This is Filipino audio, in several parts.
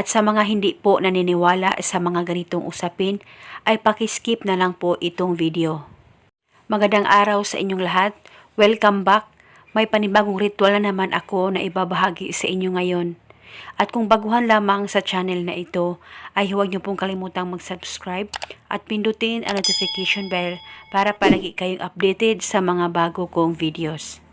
At sa mga hindi po naniniwala sa mga ganitong usapin, ay pakiskip na lang po itong video. Magandang araw sa inyong lahat. Welcome back. May panibagong ritual na naman ako na ibabahagi sa inyo ngayon. At kung baguhan lamang sa channel na ito, ay huwag niyo pong kalimutang mag-subscribe at pindutin ang notification bell para palagi kayong updated sa mga bago kong videos.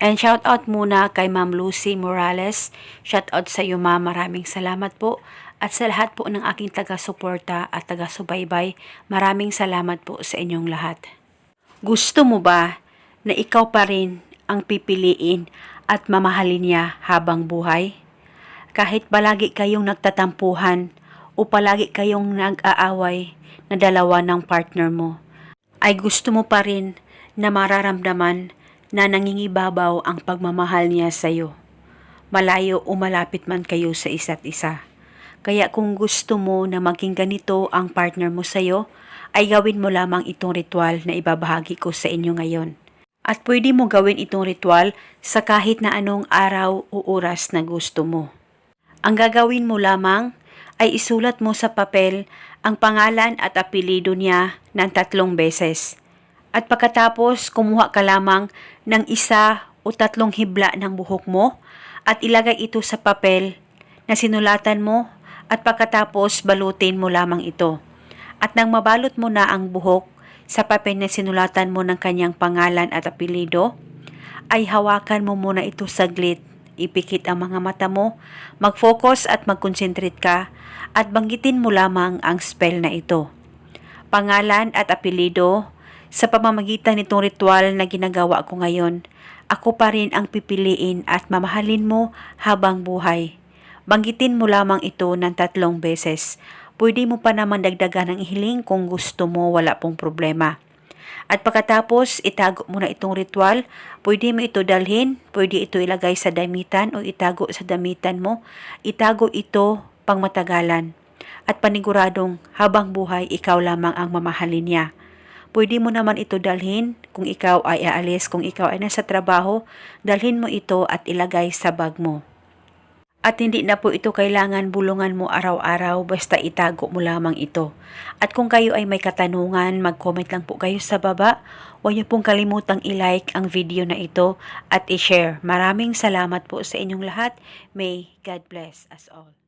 And shout out muna kay Ma'am Lucy Morales. Shout out sa iyo ma'am. Maraming salamat po. At sa lahat po ng aking taga-suporta at taga-subaybay, maraming salamat po sa inyong lahat. Gusto mo ba na ikaw pa rin ang pipiliin at mamahalin niya habang buhay? Kahit palagi kayong nagtatampuhan o palagi kayong nag-aaway na dalawa ng partner mo, ay gusto mo pa rin na mararamdaman na nangingibabaw ang pagmamahal niya sa iyo. Malayo o malapit man kayo sa isa't isa. Kaya kung gusto mo na maging ganito ang partner mo sa iyo, ay gawin mo lamang itong ritual na ibabahagi ko sa inyo ngayon. At pwede mo gawin itong ritual sa kahit na anong araw o oras na gusto mo. Ang gagawin mo lamang ay isulat mo sa papel ang pangalan at apelido niya ng tatlong beses. At pagkatapos, kumuha ka lamang ng isa o tatlong hibla ng buhok mo at ilagay ito sa papel na sinulatan mo at pagkatapos balutin mo lamang ito. At nang mabalot mo na ang buhok sa papel na sinulatan mo ng kanyang pangalan at apelido, ay hawakan mo muna ito saglit. Ipikit ang mga mata mo, mag-focus at mag-concentrate ka at banggitin mo lamang ang spell na ito. Pangalan at apelido, sa pamamagitan nitong ritual na ginagawa ko ngayon, ako pa rin ang pipiliin at mamahalin mo habang buhay. Banggitin mo lamang ito ng tatlong beses. Pwede mo pa naman dagdagan ng ihiling kung gusto mo, wala pong problema. At pagkatapos, itago mo na itong ritual. Pwede mo ito dalhin, pwede ito ilagay sa damitan o itago sa damitan mo. Itago ito pang matagalan. At paniguradong habang buhay, ikaw lamang ang mamahalin niya. Pwede mo naman ito dalhin kung ikaw ay aalis, kung ikaw ay nasa trabaho, dalhin mo ito at ilagay sa bag mo. At hindi na po ito kailangan bulungan mo araw-araw basta itago mo lamang ito. At kung kayo ay may katanungan, mag-comment lang po kayo sa baba. Huwag niyo pong kalimutang i-like ang video na ito at i-share. Maraming salamat po sa inyong lahat. May God bless us all.